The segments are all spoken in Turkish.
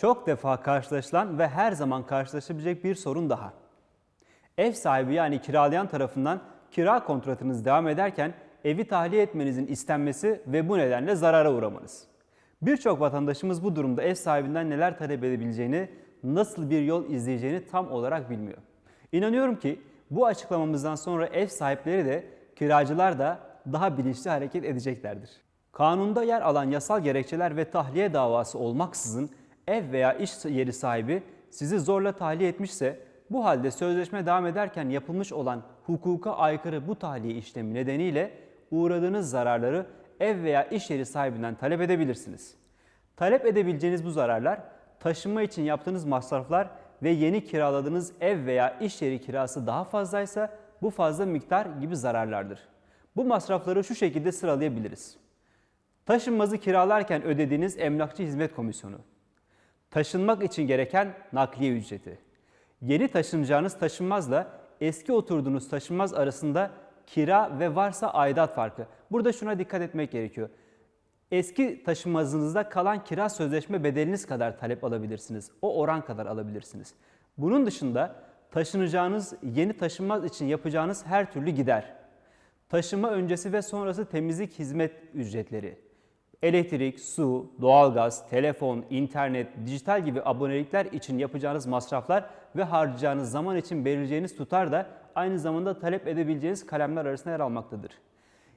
Çok defa karşılaşılan ve her zaman karşılaşabilecek bir sorun daha. Ev sahibi yani kiralayan tarafından kira kontratınız devam ederken evi tahliye etmenizin istenmesi ve bu nedenle zarara uğramanız. Birçok vatandaşımız bu durumda ev sahibinden neler talep edebileceğini, nasıl bir yol izleyeceğini tam olarak bilmiyor. İnanıyorum ki bu açıklamamızdan sonra ev sahipleri de kiracılar da daha bilinçli hareket edeceklerdir. Kanunda yer alan yasal gerekçeler ve tahliye davası olmaksızın ev veya iş yeri sahibi sizi zorla tahliye etmişse bu halde sözleşme devam ederken yapılmış olan hukuka aykırı bu tahliye işlemi nedeniyle uğradığınız zararları ev veya iş yeri sahibinden talep edebilirsiniz. Talep edebileceğiniz bu zararlar taşınma için yaptığınız masraflar ve yeni kiraladığınız ev veya iş yeri kirası daha fazlaysa bu fazla miktar gibi zararlardır. Bu masrafları şu şekilde sıralayabiliriz. Taşınmazı kiralarken ödediğiniz emlakçı hizmet komisyonu. Taşınmak için gereken nakliye ücreti. Yeni taşınacağınız taşınmazla eski oturduğunuz taşınmaz arasında kira ve varsa aidat farkı. Burada şuna dikkat etmek gerekiyor. Eski taşınmazınızda kalan kira sözleşme bedeliniz kadar talep alabilirsiniz. O oran kadar alabilirsiniz. Bunun dışında taşınacağınız yeni taşınmaz için yapacağınız her türlü gider. Taşınma öncesi ve sonrası temizlik hizmet ücretleri. Elektrik, su, doğalgaz, telefon, internet, dijital gibi abonelikler için yapacağınız masraflar ve harcayacağınız zaman için belirleyeceğiniz tutar da aynı zamanda talep edebileceğiniz kalemler arasında yer almaktadır.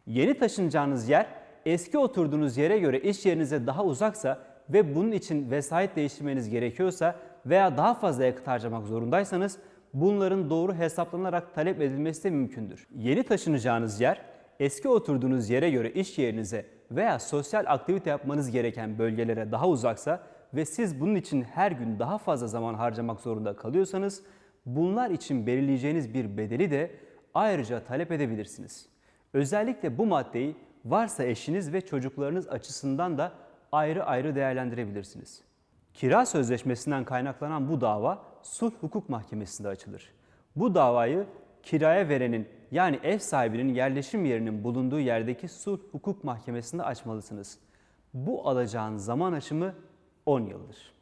Yeni taşınacağınız yer eski oturduğunuz yere göre iş yerinize daha uzaksa ve bunun için vesayet değiştirmeniz gerekiyorsa veya daha fazla yakıt harcamak zorundaysanız bunların doğru hesaplanarak talep edilmesi de mümkündür. Yeni taşınacağınız yer eski oturduğunuz yere göre iş yerinize veya sosyal aktivite yapmanız gereken bölgelere daha uzaksa ve siz bunun için her gün daha fazla zaman harcamak zorunda kalıyorsanız bunlar için belirleyeceğiniz bir bedeli de ayrıca talep edebilirsiniz. Özellikle bu maddeyi varsa eşiniz ve çocuklarınız açısından da ayrı ayrı değerlendirebilirsiniz. Kira sözleşmesinden kaynaklanan bu dava sulh hukuk mahkemesinde açılır. Bu davayı kiraya verenin yani ev sahibinin yerleşim yerinin bulunduğu yerdeki sulh hukuk mahkemesinde açmalısınız. Bu alacağın zaman aşımı 10 yıldır.